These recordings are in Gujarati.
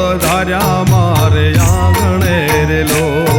પધાર્યા મારે આંગણે રે લો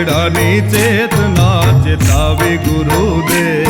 ચિતડાની ચેતના ચેતાવી ગુરુદેવ